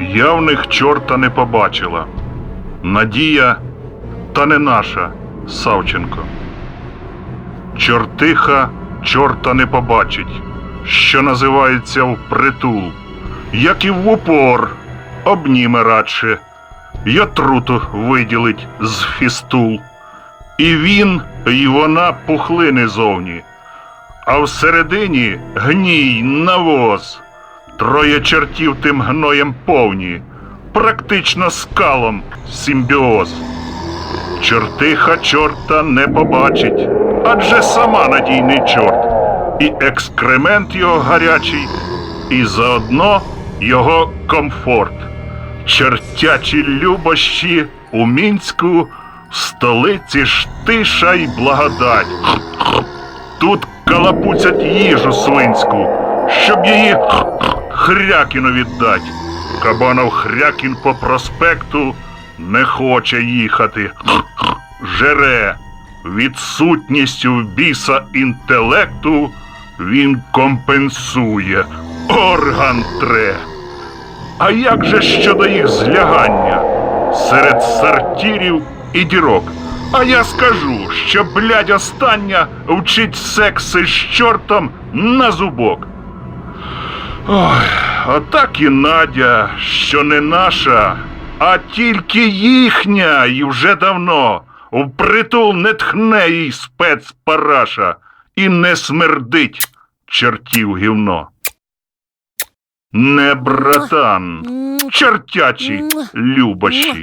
Я в них чорта не побачила. Надія та не наша, Савченко. Чортиха чорта не побачить, що називається впритул, як і в упор, обніме радше, й отруту виділить з фістул. І він, і вона пухлини зовні, а всередині гній навоз. Троє чертів тим гноєм повні, практично скалом симбіоз. Чортиха чорта не побачить, адже сама надійний чорт, і екскремент його гарячий, і заодно його комфорт. Чертячі любощі у мінську, в столиці ж тиша й благодать. Тут калапуцять їжу свинську, щоб її хрякіну віддать. Кабанов хрякін по проспекту не хоче їхати. Жере відсутністю біса інтелекту він компенсує. Орган тре. А як же щодо їх злягання серед сортирів і дірок? А я скажу, що блядь остання вчить секси з чортом на зубок. Ой, отак і Надя, що не наша, а тільки їхня, і вже давно. Впритул не тхне їй спецпараша і не смердить чертів гівно. Не братан, чертячі любощі.